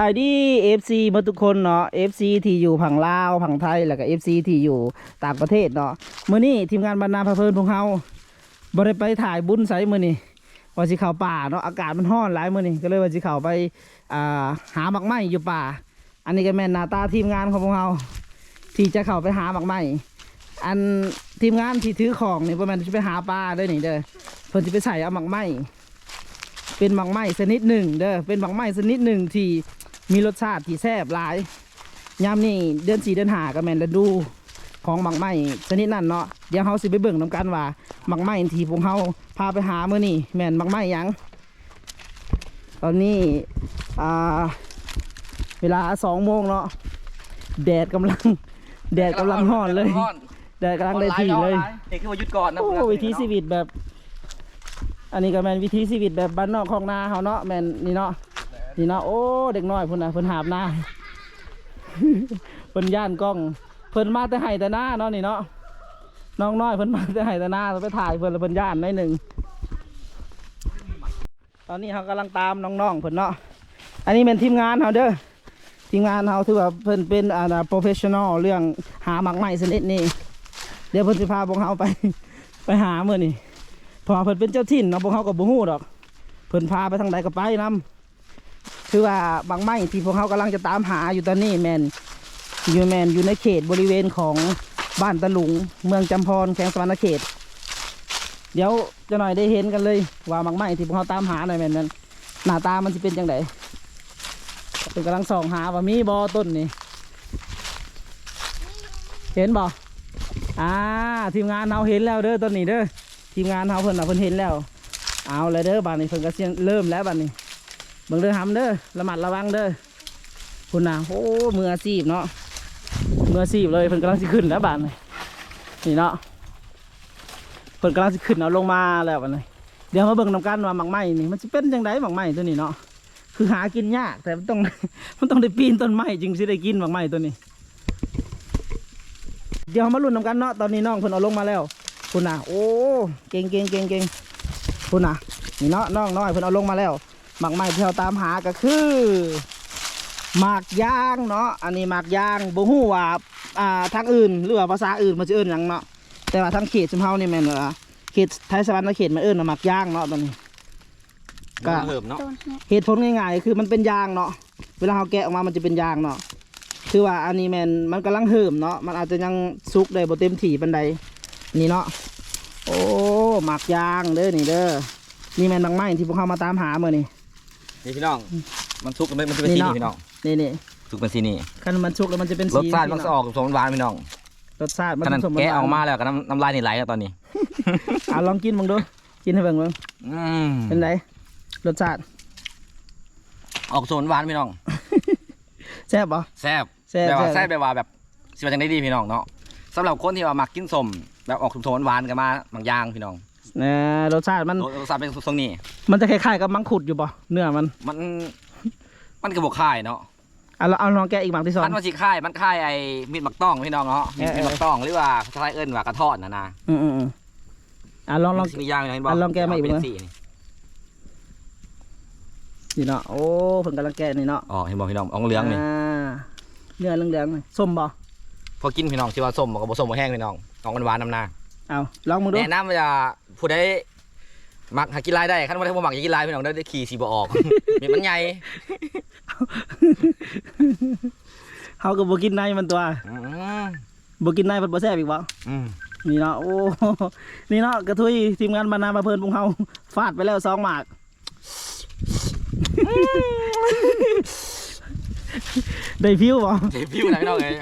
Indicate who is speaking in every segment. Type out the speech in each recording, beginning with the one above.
Speaker 1: บายดี FC มาทุกคนเนาะ FC ที่อยู่ผังลาวผังไทยแล้วก็ FC ที่อยู่ต่างประเทศเนาะมื้อนี้ทีมงานบรรณาพะเพลินพวกเฮาบ่ได้ไปถ่ายบุญไสมื้อนี้ว่าสิเข้าป่าเนาะอากาศมันร้อนหลายมื้อนี้ก็เลยว่าสิเข้าไปอ่าหาหมักไม้อยู่ป่า อันนี้ก็แม่นหน้าตาทีมงานของพวกเฮาที่จะเข้าไปหาหมักไม้อันทีมงานที่ถือของนี่บ่แม่นสิไปหาปลาเด้อนี่เด้อเพิ่นสิไปใส่เอาหมักไม้เป็นบางไม้ชนิดหนึ่งเด้อ เป็นบางไม้ชนิดหนึ่งที่ มีรสชาติที่แซ่บหลายยามนี่เดือนสี่เดือนหาก็แม่นฤดูของบางไม้ชนิดนั้นเนาะเดี๋ยวเฮาสิไปเบิ่งนํกันว่าบางไม้ที่พวกเฮาพาไปหามื้อนี้แม่นบางไม้หยังตอนนี้อ่าเวลาสองโมงเนาะแดดกำลัง แดดกำลังร้อนเลยแดดกำลังได้ที่เลย
Speaker 2: เด็กคือว่าหยุดก่อนนะ
Speaker 1: โอ้วิถีชีวิตแบบ อันนี้ก็แมนวิถีชีวิตแบบบ้านนอกของนาเฮาเนาะแมนนี่เนาะ นี่เนาะโอ้เด็กน้อยเพิ่นนะเพิ่นหาบหน้าเพิ่นย่านกล้อง เพิ่นมาแต่ไห้แต่หน้าเนาะนี่เนาะน้องน้อยเพิ่นมาแต่ไห้แต่หน้าเราไปถ่ายเพิ่นแล้วเพิ่นย่านหน่อยหนึ่งตอนนี้เขากำลังตามน้องๆเพิ่นเนาะอันนี้เป็นทีมงานเฮาเด้อทีมงานเฮาถือว่าเพิ่นเป็นอ่าโปรเฟชชั่นอลเรื่องหาหมักไม้ชนิดนี้เดี๋ยวเพิ่นสิพาพวกเฮาไปไปหาเมื่อนี่พอเพิ่นเป็นเจ้าถิ่นเนาะพวกเฮาก็บ่ฮู้ดอก เพิ่นพาไปทางใดก็ไปนํ คือว่าบางไม้ที่พวกเฮากำลังจะตามหาอยู่ตอนนี้แมนอยู่แมนอยู่ในเขตบริเวณของบ้านตะลุง เมืองจำพรแขวงสวรรณเขต เดี๋ยวจะหน่อยได้เห็นกันเลย ว่าบางไม้ที่พวกเฮาตามหาหน่อยแมนนั้นหน้าตามันสิเป็นจังไดเป็นกำลังส่องหาว่ามีบ่ต้นนี่เห็นบ่อ่าทีมงานเราเห็นแล้วเด้อตอนนี้เด้อทีมงานเราเพิ่นน่ะเพิ่นเห็นแล้ว เอาเลยเด้อบ้านนี้เพิ่นก็เสียงเริ่มแล้วบ้านนี้ เบิ่งเด้อหำเด้อระมัดระวังเด้อคุณนะโอ้มืออาชีพเนาะมืออาชีพเลยเพิ่นกำลังสิขึ้นแล้วบานนี้นี่เนาะเพิ่นกำลังสิขึ้นเอาลงมาแล้วบานนี้เดี๋ยวมาเบิ่งนํกันว่าหมักไม้นี่มันสิเป็นจังไดหมักไม้ตัวนี้เนาะคือหากินยากแต่มันต้องมันต้องได้ปีนต้นไม้จึงสิได้กินหมักไม้ตัวนี้ เดี๋ยวมาลุ้นนำกันเนาะตอนนี้น้องเพิ่นเอาลงมาแล้วคุณนะโอ้เก่งเก่งเก่งเก่งคุณนะนี่เนาะน้องน้อยเพิ่นเอาลงมาแล้ว หมากไม้ที่เราตามหาก็คือหมากยางเนาะอันนี้หมากยางบ่ฮู้ว่าอ่าทางอื่นหรือว่าภาษาอื่นมันจะเอิ้นหยังเนาะแต่ว่าทางเขตชุมเฮานี่แม่นว่าเขตไทยสวรรค์เขตมันเอิ้นว่าหมากยางเนาะตอนนี้ ก็
Speaker 2: ก็เหิมเนาะ
Speaker 1: เหตุผลง่ายๆคือมันเป็นยางเนาะเวลาเราแกะออกมามันจะเป็นยางเนาะคือว่าอันนี้แมนมันกำลังเหิมเนาะมันอาจจะยังสุกได้บ่เต็มถี่ปันใดนี่เนาะโอ้หมักยางเด้อนี่เด้อนี่แมนบางไม้ที่พวกเขามาตามหาเมื่อนี่
Speaker 2: นี่พี่น้อง มันทุกมันมันจะเป็น
Speaker 1: นี่
Speaker 2: สี
Speaker 1: เนาะ
Speaker 2: นี่พี่น้อง
Speaker 1: นี่นี่
Speaker 2: ทุกเป็นสีนี่
Speaker 1: คันมันสุกแล้วมันจะเป็น
Speaker 2: ร
Speaker 1: สี
Speaker 2: สชาติมันจะออกสมหวานพี่น้อง
Speaker 1: รสชาติมัน
Speaker 2: ขนาด
Speaker 1: ผสม
Speaker 2: แกะออกมาแล้วก็น้ำน้ำลายนี่ไหลแล้วตอนนี้
Speaker 1: อะลองกินมึงดู กินให้เบิ่งเบิ่ง
Speaker 2: อืม
Speaker 1: เป็นไรรสชาติ
Speaker 2: ออกสมหวานพี่น้อง
Speaker 1: แซ่บปะ
Speaker 2: แซ่บ
Speaker 1: แซ่บ
Speaker 2: แบบว่า
Speaker 1: แซ่
Speaker 2: แซ่
Speaker 1: บ
Speaker 2: บแบบว่าแบบสิว่าจังได้ดีพี่น้องเนาะสำหรับคนที่ว่ามักกินสมแบบออกสมหวานกันมาบางอย่างพี่น้อง
Speaker 1: นะรสชาติมัน
Speaker 2: รสชาติเป็นทรงนี้
Speaker 1: มันจะคล้ายๆกับมังคุดอยู่ปะเนื้อมัน
Speaker 2: มัน มันกระบอกค่ายเนาะ
Speaker 1: อะเราเอาลองแกะอีกบางที่สอง
Speaker 2: มันมาสิค่าย มันค่ายไอ้มีดมักต้องพี่น้องเนาะมีด
Speaker 1: เออ
Speaker 2: มักต้องหรือว่าภาษาไทยเอิ้นว่ากระทอดนะนะ
Speaker 1: อืมอืมอืมอะลองลอง
Speaker 2: มีย่างอย่างนี้บ
Speaker 1: อะลองแกะมาอีก
Speaker 2: เป็น
Speaker 1: มั้ย
Speaker 2: สีนี่
Speaker 1: นี่เนาะโอ้เพิ่นกำลังแกะนี่เนาะ
Speaker 2: อ๋อเห็นบอกพี่น้องอองเหลืองนี่า
Speaker 1: เนื้อเหลืองๆนี่ส้มบ่
Speaker 2: พอกินพี่น้องที่ว่าส้มมันก็บ่ส้มบ่แห้งพี่น้องออกหวานๆน้ำหน้า
Speaker 1: เอาลองมึงดู
Speaker 2: แนะนำว่าจะ ผู้ใดมักหากินลายได้คันว่าได้บ่มักอยากกินลายพี่น้องได้ได้ขี่สีบ่ออก มีมันใหญ่
Speaker 1: เฮาก็บ่กินในมันตัว
Speaker 2: อืม
Speaker 1: บ่กินในมันบ่แซ่บอีกบ่
Speaker 2: อืม
Speaker 1: นี่เนาะโอ้นี่เนาะกระทุยทีมงานบรรณามาเพิ่นพวกเฮาฟาดไปแล้วสองหมากได้พิวบ่
Speaker 2: เสียพิวนะพี่น้องเอ้ย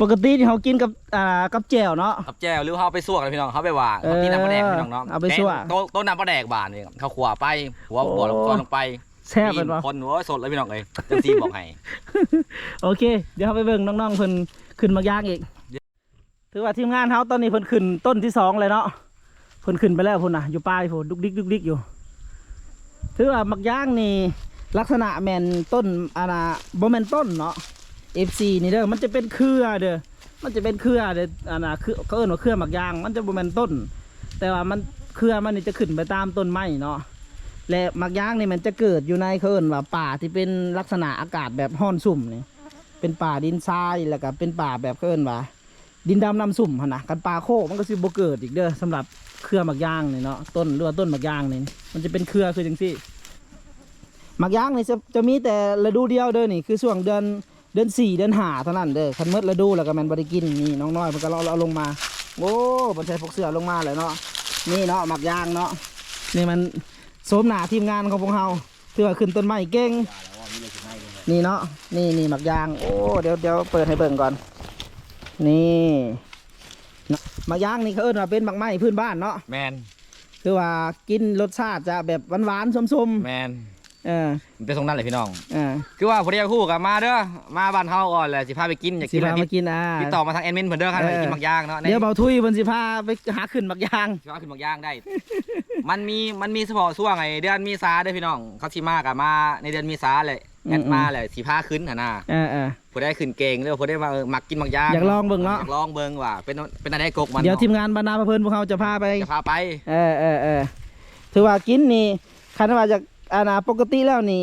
Speaker 1: ปกติที่เฮากินกับอ่ากับแจ่วเนาะ
Speaker 2: กับแจ้วหรือเขาเอาไปสวกเลยพี่น้องเขาไปว่าเขากินน้ำปลาแดกพี่น้องเนาะ
Speaker 1: เอาไปซั่ว
Speaker 2: แต้นโต๊ะโต๊ะน้ำปลาแดกบานนี่เขาขวาไปหัว
Speaker 1: โอ้
Speaker 2: หัวลงก้อนลงไป
Speaker 1: แซ่บเป็นบ่
Speaker 2: คนหัวสดเลยพี่น้องเอ้ยจังซีบอกให้
Speaker 1: โอเค เดี๋ยวเราไปเบิ่งน้องๆเพิ่นขึ้นมายางอีก ถือว่าทีมงานเฮาตอนนี้เพิ่นขึ้นต้นที่สองเลยเนาะเพิ่นขึ้นไปแล้วพุ่นน่ะอยู่ปลายพุ่นดุกดิกดุกดิกอยู่ ถือว่ามักย่างนี่ลักษณะแมนต้นอานาบ่แมนต้นเนาะ FC นี่เด้อมันจะเป็นเครือเด้อมันจะเป็นเครือเด้ออานาคือเขาเอิ้นว่าเครือหมักย่าง มันจะบ่แมนต้น แต่ว่ามันเครือมันนี่จะขึ้นไปตามต้นไม้เนาะและมักย่างนี่มันจะเกิดอยู่ในเขาเอิ้นว่าป่าที่เป็นลักษณะอากาศแบบห้อนสุ่มนี่เป็นป่าดินทรายแล้วก็เป็นป่าแบบเขาเอิ้นว่าดินดำน้ำสุ่มหั่นนะกันป่าโคกมันก็สิบ่เกิดอีกเด้อสำหรับเครือหมักย่างนี่เนาะต้นหรือว่าต้นหมักย่างนี่มันจะเป็นเครือคือจังซี่มักย่างนี่จะจะมีแต่ฤดูเดียวเด้อนี่คือช่วงเดือน เดือนสี่เดือนห้าเท่านั้นเด้อคันหมดฤดูแล้วก็แมันบ่ได้กินนี่น้องน้อยมันก็เอาเอาลงมา โอ้บนใช้พวกเสือลงมาเลยเนาะนี่เนาะหมักยางเนาะนี่มันโสมหนาทีมงานของพวกเราถือว่าขึ้นต้นไม้เก่งนี่เนาะนี่นี่หมักยาง โอ้เดี๋ยวเดี๋ยวเปิดให้เบิ่งก่อน นี่เนาะหมักยางนี่เขาเอิ้นว่าเป็นหมักไม้พื้นบ้านเนาะ
Speaker 2: แมน
Speaker 1: คือว่ากินรสชาติจะแบบหวานๆส้ม
Speaker 2: แมน
Speaker 1: ๆ เออ
Speaker 2: มันเป็นตรงนั้นเลยพี่น้อง
Speaker 1: เออ
Speaker 2: คือว่าพอดีคู่กับมาเด้อ มาบ้านเฮาก่อนแหละสิพาไปกินอยาก
Speaker 1: สิ
Speaker 2: กินอะไร
Speaker 1: พามากินอ่า
Speaker 2: ติดต่อมาทางแอดมินเพิ่นเด้อครับ
Speaker 1: เออ
Speaker 2: อยากกินหมักย่างเนาะ
Speaker 1: เดี๋ยวเบาทุยเพิ่นสิพาไปหาขึ้นหมักยาง
Speaker 2: สิพาขึ้นหมักย่างได้ มันมีมันมีเฉพาะช่วงไอ้เดือนมีษาเด้อพี่น้องเขาสิมากับมาในเดือนมีษาเลยแอดมาเลยสิพาขึ้นหั่นน่ะ
Speaker 1: เออเออ
Speaker 2: ผู้ได้ขึ้นเก่งหรือว่าผู้ได้มาเออมักกินหมักย่าง
Speaker 1: อยากลองเบิ่งเนาะ
Speaker 2: อยากลองเบิ่งว่าเป็นเป็นอะไรกกมัน
Speaker 1: เดี๋ยว
Speaker 2: นาะ
Speaker 1: ทีมงานบรรณาพระเพลินพวกเขาจะพาไป
Speaker 2: จะพาไป
Speaker 1: เออเออเออถือว่ากินนี่คันว่าจาก อานาปกติแล้วนี่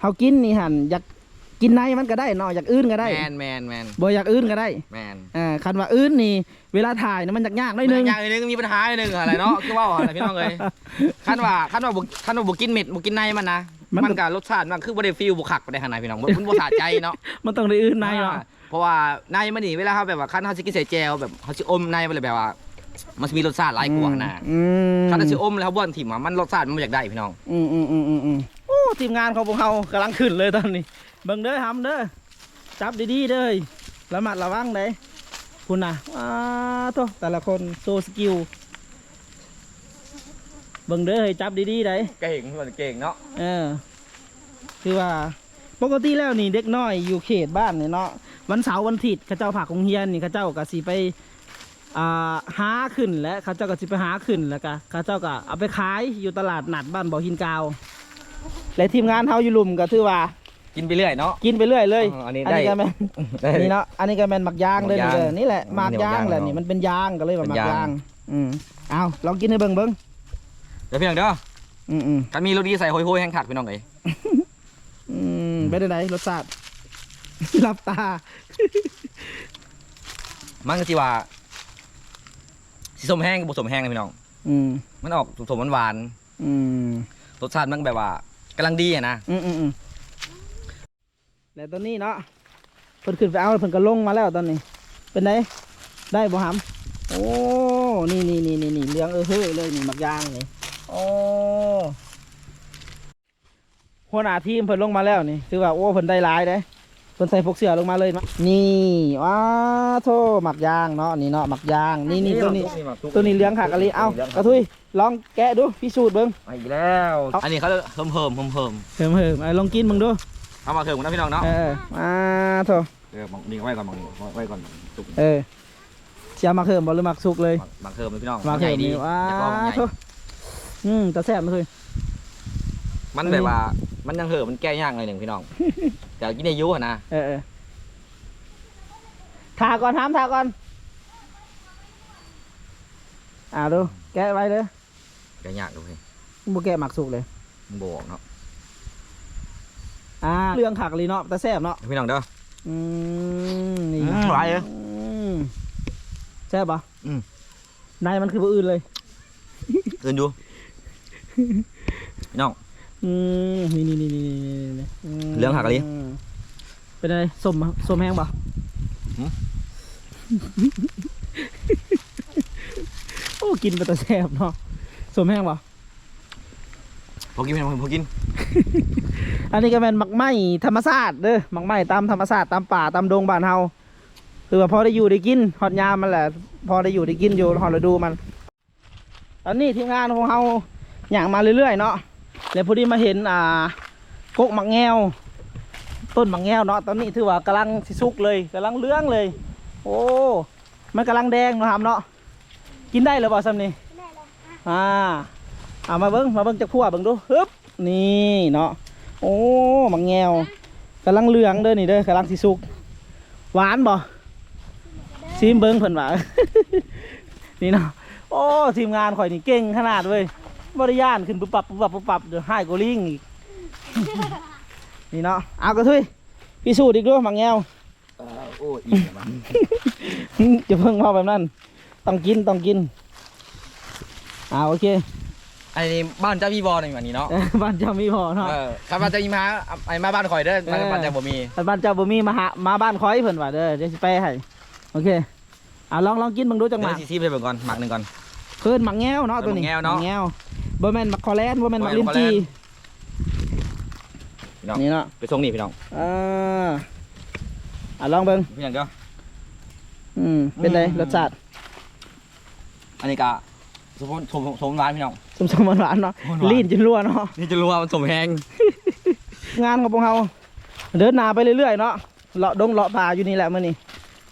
Speaker 1: เขากินนี่หันอยากกินในมันก็ได้เนาะอยากอื่นก็ได้
Speaker 2: แมนแมนแมน
Speaker 1: บ่อยากอื่นก็ได้
Speaker 2: แมน
Speaker 1: เออคันว่าอื่นนี่ เวลาถ่ายนี่มันยากยากๆหน้อย
Speaker 2: ห
Speaker 1: นึ
Speaker 2: นึ่
Speaker 1: ง
Speaker 2: งอย่างหนึงมีปัญหาอย่างหนึงอะไรเนาะคือว่าอะไรพี่น้องเลยขั้นว่าขั้นว่าบุขั้นว่าบุกินเม็ดบุกินในมันนะ
Speaker 1: มันก็
Speaker 2: มันกับรสชาติมันคือบ่ได้ฟิลบุคักบ่ได้ขนาดพี่น้องมันบ่สะใจเนาะ
Speaker 1: มันต้องได้อื่นในเนาะ
Speaker 2: เพราะว่าในมันนี่เวลาเขาแบบว่าขั้นเขาสิกินใส่แจวแบบเขาสิอมในมันเลยแบบว่า มันสิมีรสชาติหลายกว่านะ
Speaker 1: อืม
Speaker 2: ขั้นเขาสิอมแล้วเขาบ้วนถิ่มอะมันรสชาติมันบ่อยากได้พี่น้อง
Speaker 1: อืมอืมอืมอืมอืมโอ้ทีมงานของพวกเขากำลังขึ้นเลยตอนนี้เบิ่งเด้อทำเด้อจับดีๆเด้อระมัดระวังเด้คุณน่ะอ้าโตแต่ละคนโซสกิลเบิ่งเด้อให้จับดีๆเด้
Speaker 2: เก่งมันเก่งเนาะ
Speaker 1: เออคือว่าปกติแล้วนี่เด็กน้อยอยู่เขตบ้านเนี่ยเนาะวันเสาร์วันอาทิตย์เข้าเจ้าผักของเฮียนนี่เข้าเจ้าก็สิไป อ่าหาขึ้นและเข้าเจ้าก็สิไปหาขึ้นแล้วก็เข้าเจ้าก็เอาไปขายอยู่ตลาดนัดบ้านบ่อหินกาวและทีมงานเฮาอยู่ลุมก็ถือว่า
Speaker 2: กินไปเรื่อยเนาะ
Speaker 1: กินไปเรื่อยเลย
Speaker 2: อ๋ออันนี้
Speaker 1: อันนี้
Speaker 2: ได้
Speaker 1: ก็แม่น
Speaker 2: ได้
Speaker 1: นี่เนาะอันนี้ก็แม่นหมักยางเลย
Speaker 2: หมักยาง
Speaker 1: นี่เลยนี่แหละหมักยาง
Speaker 2: อันนี้หมักยาง
Speaker 1: แหละนี่
Speaker 2: เนาะ
Speaker 1: มันเป็นยางก็เลยว่าห
Speaker 2: เป็
Speaker 1: มัก
Speaker 2: นยาง
Speaker 1: ยางอืมเอาลองกินให้เบิ่งเบิ่ง
Speaker 2: เดี๋ยวพี่น้องเด้อ
Speaker 1: อืมอืม
Speaker 2: ถ้ามีรสดีใส่โหยๆแห้งขัดพี่น้องเอ้ย
Speaker 1: อืมเป็นไงรสชาติหลับตา
Speaker 2: มันก็สิว่า สิสมแห้งกับบ่สมแห้งนะพี่น้อง
Speaker 1: อืม
Speaker 2: มันออกสมๆหวาน
Speaker 1: อืม
Speaker 2: ๆรสชาติมันแบบว่ากำลังดีอะนะ
Speaker 1: อืมอืมอืมแล้วตอนนี้เนาะเพิ่นขึ้นไปเอาเพิ่นก็ลงมาแล้วตอนนี้ เป็นไงได้บ่หำโอ้นี่นี่นี่นี่นี่เลี้ยงเออเฮ้ยเลยนี่หมักยางนี่โอ้หัวหน้าทีมเพิ่นลงมาแล้วนี่คือว่าโอ้เพิ่นได้หลายเด้เพิ่นใส่พวกเสือลงมาเลยมานี่ว้าโธ่หมักยางเนาะนี่เนาะหมักยางนี่นี่ตัวนี้ ตัวนี้เลี้ยงขากะลิเอ้ากระทุยลองแกะดูพิสูจน์เบิ่ง
Speaker 2: มาอีกแล้ว อันนี้เขาเพิ่มเพิ่มเพิ่มเพิ่ม
Speaker 1: เหิมเหิมๆเอาลองกินมึงดู
Speaker 2: เอามาเพิ่มกันนะพี่น้องเนาะ
Speaker 1: เออมาโถ
Speaker 2: เออมองนี่ไว้ก่อนมองนี่ไว้ก่อนสุก
Speaker 1: เออเชียร์มาเหิมบ่หรือมักสุกเลย
Speaker 2: บางเพิ่มเลยพี่น้อง
Speaker 1: มา
Speaker 2: ให
Speaker 1: เหิ
Speaker 2: ญ่
Speaker 1: ม
Speaker 2: ดี
Speaker 1: นี่ว้า
Speaker 2: อยากลองใหญ่
Speaker 1: โถอืมแต่แซ่บมาเลย
Speaker 2: มันแบบว่า มันยังเห่อะมันแก้ยากเลยหนึ่งพี่น้องแต่กินในยุอะนะ
Speaker 1: เออเออทาก่อนทามทาก่อนอ่าดู แกะไว้เลย
Speaker 2: แก้ยากดูพี่
Speaker 1: บ่แกะหมักสุกเลย
Speaker 2: มึงบอกเนาะ
Speaker 1: อ่าเรื่องขักลีเนาะแต่แซ่บเนาะ
Speaker 2: พี่น้องเด้อ
Speaker 1: อืมนี่
Speaker 2: อืมหวานเลย
Speaker 1: อืมแซ่บปะ
Speaker 2: อืม
Speaker 1: นายมันคือผู้อื่นเลย
Speaker 2: เดินดูพี่น้อง
Speaker 1: อืมนี่นี่นี่นี่นี่นี่ม
Speaker 2: เรื่องหักอะไร
Speaker 1: เป็นไงส้มปะส้มแห้งปะ
Speaker 2: หืม
Speaker 1: โอ้กินไปแต่แซ่บเนาะส้มแห้งปะ
Speaker 2: พอกินพี่น้องพอกิน
Speaker 1: อันนี้ก็เป็นหมักไหม้ธรรมชาติเด้อหมักไหม้ตามธรรมชาติตามป่าตามดงบ้านเฮาคือว่าพอได้อยู่ได้กินฮอดยามมันแหละ พอได้อยู่ได้กินอยู่ฮอดฤดูมัน ตอนนี้ทีมงานของเฮาอย่างมาเรื่อยๆเนาะ แล้วพอดีมาเห็นอ่ากกหมักแงวต้นหมักแงวเนาะตอนนี้ถือว่ากำลังสิสุกเลยกำลังเลื้องเลย โอ้มันกำลังแดงเนาะครับเนาะกินได้หรือเปล่าซ้ำนี่อ่าเอามาเบิ้งมาเบิ้งจากพัวเบิ้งดูฮึบนี่เนาะโอ้หมักแงวกำลังเหลืองเด้อนี่เด้อกำลังสิสุก หวานบ่ซิมเบิ้งเพิ่นว่านี่เนาะโอ้ทีมงานข่อยนี่เก่งขนาดเว้ย บริยานขึ้นปุ๊บปับปุ๊บปับปุ๊บปับเดี๋ยวให้กูลิงอีก นี่เนาะเอากระทุยพิสูจน์อีกด้วยหมังแงว
Speaker 2: เออโอ้ยอีกแล้วมั้ง
Speaker 1: จะเพิ่งมาแบบนั้นต้องกินต้องกินอ่าโอเค
Speaker 2: ไอ้นี่บ้านเจ้าพี่บอลในวันนี้เนาะ
Speaker 1: เออบ้านเจ้ามีพอเนาะ
Speaker 2: เออถ้าบ้านเจ้ามีมาไอ้มาบ้านข่อยเด้อบ้าน
Speaker 1: เออ
Speaker 2: บ้านเจ้าบ่มี
Speaker 1: แต่บ้านเจ้าบ่มีมาหามาบ้านคอยเพิ่นว่าเด้อเดี๋ยวสิไปให้โอเคอ่าลองลองกินเบิ่งดูจังห
Speaker 2: เดี๋
Speaker 1: วะ
Speaker 2: ยวซีซีไปเบิ่งก่อนหมักหนึ่งก่อน
Speaker 1: เพิ่นหมักแง้วเนาะตัวนี้
Speaker 2: หมักแง้วเนาะ
Speaker 1: หมักแง้ว บ่แม่นหมักคอแลนบ่แม่นหมัก
Speaker 2: บ่แม่น
Speaker 1: ลิ้นจี
Speaker 2: พี่น้อง
Speaker 1: นี่เนาะ
Speaker 2: ไปส่งนี่พี่น้อง
Speaker 1: อ่าอ่าลองเบิ่ง
Speaker 2: พี่น้องเด้อ
Speaker 1: อืมเป็นไง
Speaker 2: อืม
Speaker 1: รสชาติ
Speaker 2: อันนี้กะสมมติสมสมร้านพี่น้อง
Speaker 1: สมสมหวานๆเนาะ
Speaker 2: หวานๆ
Speaker 1: ลีนจนรั่วเนาะ
Speaker 2: นี่จะรู้ว่ามันสมแหง
Speaker 1: งานของพวกเราเดินหน้าไปเรื่อยๆเนาะเลาะดงเลาะป่าอยู่นี่แหละมื้อนี้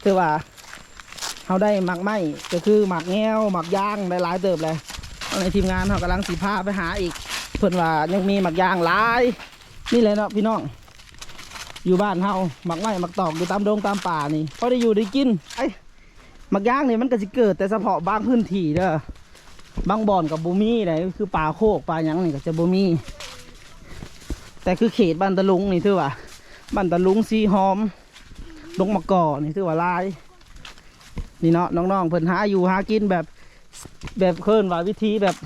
Speaker 1: คือว่าเขาได้หมักไม้ก็คือหมักแง้วหมักย่างได้หลายเติบเลย ในทีมงานเขากำลังสีผ้าไปหาอีก เพิ่อนว่ายังมีหมักยางหลาย นี่เลยเนาะพี่น้อง อยู่บ้านเฮาหมักไม้หมักตอกอยู่ตามดงตามป่านี่พอได้อยู่ได้กินไอ้หมักยางนี่มันก็สิเกิดแต่เฉพาะบางพื้นที่เด้อบางบ่อนกับบูมี่เลยคือป่าโคกป่ายังนี่ก็จะบูมี่แต่คือเขตบ้านตะลุงนี่ถือว่าบ้านตะลุงซีหอมดงมะกอนี่ถือว่าลาย นี่เนาะน้องๆเพิ่นหาอยู่หากินแบบ แบบเคลื่อนว่าวิธีแบบ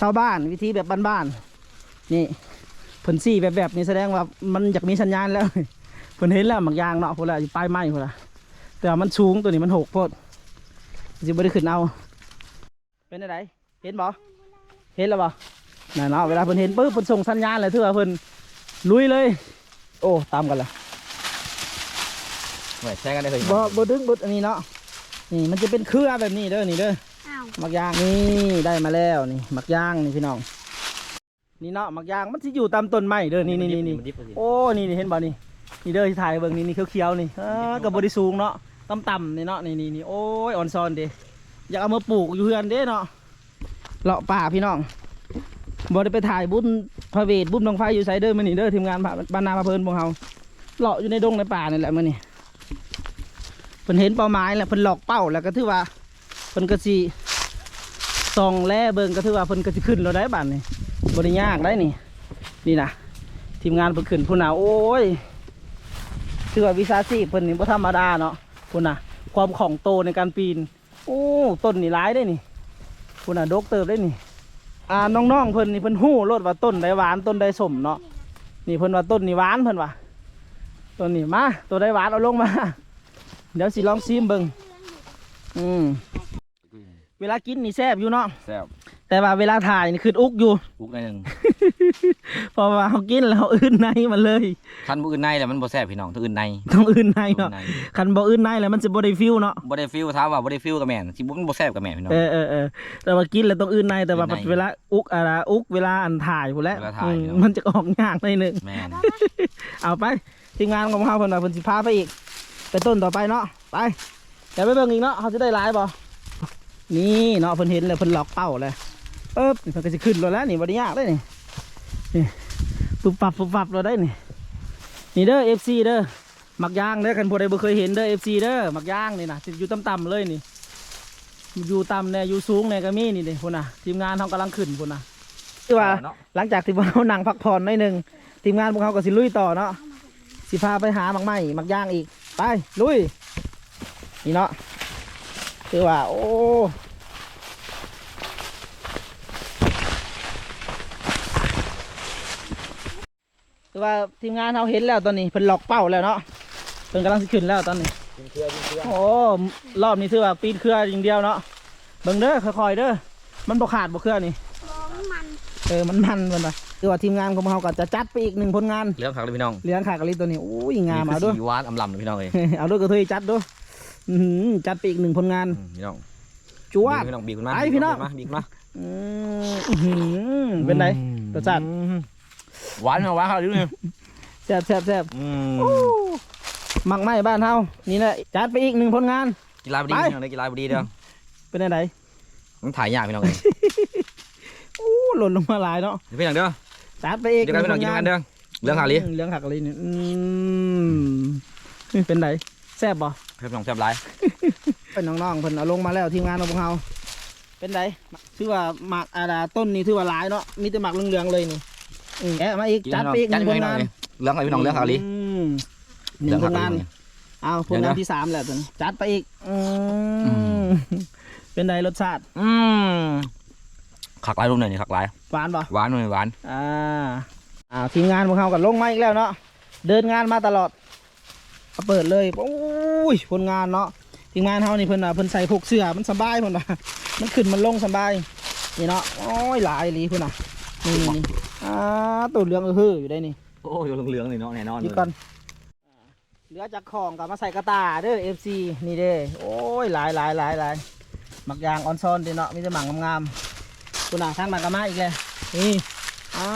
Speaker 1: ชาวบ้านวิธีแบบบ้านๆนี่เพิ่นซี่แบบแบบนี้แสดงว่ามันอยากมีสัญญาณแล้วเพิ่นเห็นแล้วบางอย่างเนาะพุ่นละอยู่ปลายไม้พุ่นละแต่ว่ามันสูงตัวนี้มันหกโพดสิบ่ได้ขึ้นเอาเป็นอะไรเห็นบ่เห็นแล้วบ่นั่นเนาะเวลาเพิ่นเห็นปุ๊บเพิ่นส่งสัญญาณเลยถือว่าเพิ่นลุยเลย โอ้ตามกันละ
Speaker 2: เหมือนใช้กันได้เคย
Speaker 1: บ่บ่ดึงบ่อันนี้เนาะนี่มันจะเป็นเครือแบบนี้เด้อนี่เด้อ
Speaker 3: อ้าว
Speaker 1: ห มักยางนี่ได้มาแล้วนี่หมักยางนี่พี่น้อง นี่เนาะหมักยางมันสิอยู่ตามต้นไม้เด้อนี่นี่นี่นี่
Speaker 2: มัดิบมันดิบ
Speaker 1: โอ้นี่นี่เห็นบ่นี่นี่เด้อที่ถ่ายเบิ่งนี่นี่เขียวๆนี่เออกับบริสูงเนาะต่ำๆนี่เนาะนี่นี่นี่โอ้ยอ่อนซอนเด้อยากเอามาปลูกอยู่เฮือนเด้เนาะเลาะป่าพี่น้องบ่ได้ไปถ่ายบุญพระเวทบุญบังไฟอยู่ไสเด้อมื้อนี้เด้อทีมงานบ้านนาพระเพลินพวกเฮาเลาะอยู่ในดงในป่านี่แหละมื้อนี้เพิ่นเห็นเป้าหมายแล้วเพิ่นหลอกเป้าแล้วก็ถือว่าเพิ่นก็สิ ส่องแล่เบิ่งก็ถือว่าเพิ่นก็สิขึ้นแล้วได้บัดนี้บ่ได้ยากได้นี่ นี่นะทีมงานเพิ่นขึ้นพุ่นน่ะโอ้ยถือว่าวิชาชีพเพิ่นนี่บ่ธรรมดาเนาะพุ่นน่ะ ความของโตในการปีน โอ้ต้นนี่หลายได้นี่พุ่นน่ะดกเติบได้นี่ อ่าน้องๆเพิ่นนี่เพิ่นฮู้รสว่าต้นใดหวานต้นใดสมเนาะนี่เพิ่นว่าต้นนี่หวานเพิ่นว่าต้นนี่มาตัวใดหวานเอาลงมา เดี๋ยวสิลองซิมเบิงอืม เวลากินนี่แซ่บอยู่เนาะ
Speaker 2: แซ่บ
Speaker 1: แต่ว่าเวลาถ่ายนี่คืออุกอยู่
Speaker 2: อุกในอยหนึ่ง
Speaker 1: เพราะว่าเขากินแล้วเขาอื่นในมันเลย
Speaker 2: คันบ่อื่นในแหละมันบ่แซ่บพี่น้องถ้าอื่นใน
Speaker 1: ต้องอื่นใน
Speaker 2: อื่
Speaker 1: เนาะ
Speaker 2: นใน
Speaker 1: คันบ่อื่นในแล้วมันจะบ่ได้ฟิลเนาะ
Speaker 2: บ่ได้ฟิลถามว่าบ่ได้ฟิลกับแม่นสิบ่มันบ่แซ่บกับแม่พี่น้อง
Speaker 1: เออเออเออแต่ว่ากินแล้วต้องอื่นในแต่ว่า
Speaker 2: อื่นใน
Speaker 1: เวลาอุกอะไรอุกเวลาอันถ่ายพู้นแหล้ว
Speaker 2: เวลาถ่าย
Speaker 1: อืม
Speaker 2: เนาะ
Speaker 1: มันจะออกยากหน่อยหนึง
Speaker 2: แม่น
Speaker 1: เอาไปทีมงานของเขาเพิ่นว่าเพิ่นสิพาไปอีกไปต้นต่อไปเนาะไปเดี๋ยวไปเบิ่งอีกเนาะเขาจะได้หลายบ่ นี่เนาะเพิ่นเห็นแล้วเพิ่นล็อกเป้าเลยเอ๊บนี่เพิ่นก็สิขึ้นรถแล้วนี่บ่ได้ยากเลยนี่นี่ปุ๊บปับปุ๊บปับเราได้นี่นี่เด้อ FC เด้อหมักย่างเด้อคันผู้ใดบ่เคยเห็นเด้อ FC เด้อหมักย่างนี่นะสิอยู่ต่ำๆเลยนี่ อยู่ต่ำเนี่ยอยู่สูงเนี่ยก็มีนี่เด้พุ่นน่ะทีมงานเขากำลังขึ้นพุ่นน่ะคือว่า
Speaker 2: เนาะ
Speaker 1: หลังจากที่พวกเรานั่งพักผ่อนหน่อยหนึ่งทีมงานพวกเขาก็สิลุยต่อเนาะสิพาไปหาหมักไม้หมักย่างอีกไปลุยนี่เนาะ คือว่า โอ้คือว่าทีมงานเราเห็นแล้วตอนนี้เพิ่นหลอกเป้าแล้วเนาะเพิ่นกำลังสิขึ้นแล้วตอนนี้
Speaker 2: กินเครือกินเครือ
Speaker 1: โอ้รอบนี้ถือว่าปีนเครืออย่างเดียวเนาะเบิ่งเด้อค่อยๆเด้อมันบ่ขาดบ่เครือนี่
Speaker 3: ร้องมัน
Speaker 1: เออมันมันมันว่ะคือว่าทีมงานของเราก็จะจัดไปอีกหนึ่งผลงาน
Speaker 2: เรื่องคักเลยพี่น้อง
Speaker 1: เลี้ยงขากะลิตัวนี้อุ้ยงามเอาด้วย
Speaker 2: สีหวานอำลำเลยพี่น้องเอ้ย
Speaker 1: เอาด้วยกระเทยจัดด้วย อื้อหือจัดไปอีกหนึ่งผลงาน
Speaker 2: อืมพี่น้อง
Speaker 1: จวด
Speaker 2: พี่น้องบีบขึ้นมา
Speaker 1: ไปพี่น้อง
Speaker 2: บีบมาบีบมา
Speaker 1: อืมอื้อหือเป็นไรรสชาติ
Speaker 2: หวานเหรอหวานครับดิเนี่ย
Speaker 1: แซ่บแซ่บแซ่บ
Speaker 2: อืม
Speaker 1: หมักไม้บ้านเฮานี่แหละจัดไปอีกหนึ่งผลงาน
Speaker 2: กีฬาบดี
Speaker 1: ไป
Speaker 2: พี่น้องเลยกีฬาบดีเด้อ
Speaker 1: เป็นไง
Speaker 2: มันถ่ายยากพี่น้องเอ้ย
Speaker 1: อู้หล่นลงมาหลายเนาะ
Speaker 2: เดี๋ยวพี่น้องเด้อ
Speaker 1: จัดไปอีก
Speaker 2: เดี๋ยวกันพี่น้องกินกันเด้อเรื่องขากลิ
Speaker 1: เรื่องขากะลินี่อืมเป็นไร แซ่บบ่
Speaker 2: เพิ่มน้องแซ่บหลาย
Speaker 1: เป็นน้องๆเพิ่นเอาลงมาแล้วทีมงานของพวกเราเป็นไรถือว่าหมากอาดาต้นนี่ถือว่าหลายเนาะมีแต่หมากเหลืองๆเลยนี่อืมแกะมาอีกจัดไปอีกห
Speaker 2: จัด
Speaker 1: นึ่ง
Speaker 2: ไป
Speaker 1: ผล
Speaker 2: หน่
Speaker 1: งา
Speaker 2: อนยเรื่องอะไรพี่น้องเรื่องอะไร
Speaker 1: มหนึ่งผลงานเอาผลงานที่สามแหละตอนนี้จัดไปอีกอืมเป็นไรรสชาติ
Speaker 2: อืมขักลายรูปหน่อยนี่ขักลาย
Speaker 1: หวานป่ะ
Speaker 2: หวานหน่อยหวาน
Speaker 1: อ่าอ่าทีมงานของเขากับลงมาอีกแล้วเนาะเดินงานมาตลอด เอาเปิดเลยโอ้ยผลงานเนาะทีมงานเขานี่เพิ่นว่าเพิ่นใส่พวกเสื้อมันสบายเพิ่นว่ามันขึ้นมันลงสบายนี่เนาะโอ้ยหลายอีหลีเพิ่นน่ะนี่นี่นี่อ่าตัวเหลืองเออฮืออยู่ได้นี่
Speaker 2: โอ้ยเหลืองๆเลยเนาะแน่นอน
Speaker 1: นี่ก่อนอ่าเหลือจากของกับมาใส่กระตาเด้อ FC นี่เด้อโอ้ยหลายหลายหลายหลายหมักยางออนซอนเด้เนาะมีแต่หมักงามๆคุณน่ะทางหมักกะมาอีกเลยนี่อ้า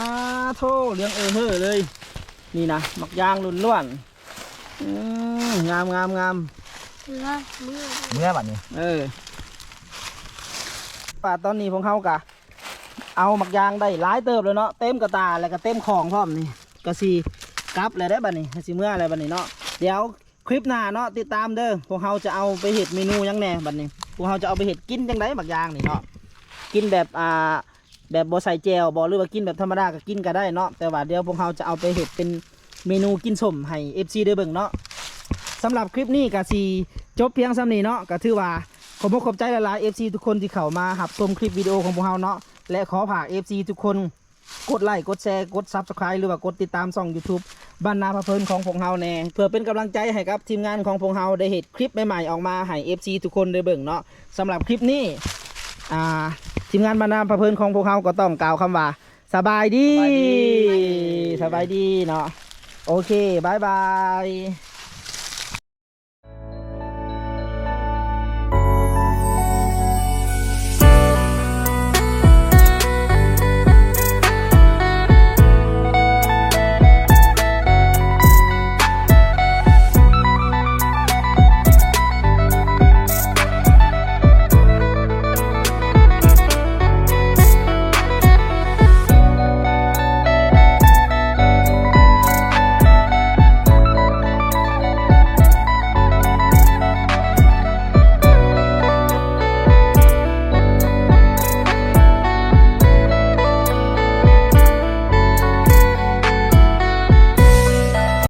Speaker 1: โทเลี้ยงเออเฮ้อเลย นี่นะหมักยางลุ่นล้วนๆอืม งามงามงาม
Speaker 3: เมื่อเมื่อ
Speaker 2: เมื่อบัดนี้
Speaker 1: เออป่าตอนนี้พวกเขากะ เอาหมักยางได้หลายเติบเลยเนาะ เต็มกระตาแล้วก็เต็มของพร้อมนี่กะสีกลับเลยได้บัดนี้สิเมื่ออะไรบัดนี้เนาะ เดี๋ยวคลิปหน้าเนาะติดตามเด้อ พวกเขาจะเอาไปเห็ดเมนูหยังแหน่บัดนี้ พวกเขาจะเอาไปเห็ดกินจังไดหมักยางนี่เนาะ กินแบบอ่าแบบบใส่แจวบหรือว่ากินแบบธรรมดาก็กินก็ได้เนาะ แต่ว่าเดี๋ยวพวกเราจะเอาไปเห็ดเป็น เมนูกินสมให้ FC ได้เบิ่งเนาะสำหรับคลิปนี้ก็สีจบเพียงสำนี้เนาะก็ถือว่าขอบคุณขอบใจหลายๆ FC ทุกคนที่เข้ามาหับชมคลิปวิดีโอของพวกเราเนาะและขอฝาก FC ทุกคนกดไลค์กดแชร์กด Subscribe หรือว่ากดติดตามช่อง YouTube บ้านนาพะเพลินของพวกเราแน่เพื่อเป็นกำลังใจให้กับทีมงานของพวกเราได้เห็ดคลิปใหม่ๆออกมาให้ FC ทุกคนได้เบิ่งเนาะสำหรับคลิปนี้อ่าทีมงานบรรณาประเพลินของพวกเขาก็ต้องกล่าวคำว่า สบายดีสบายดีเนาะ โอเคบายบาย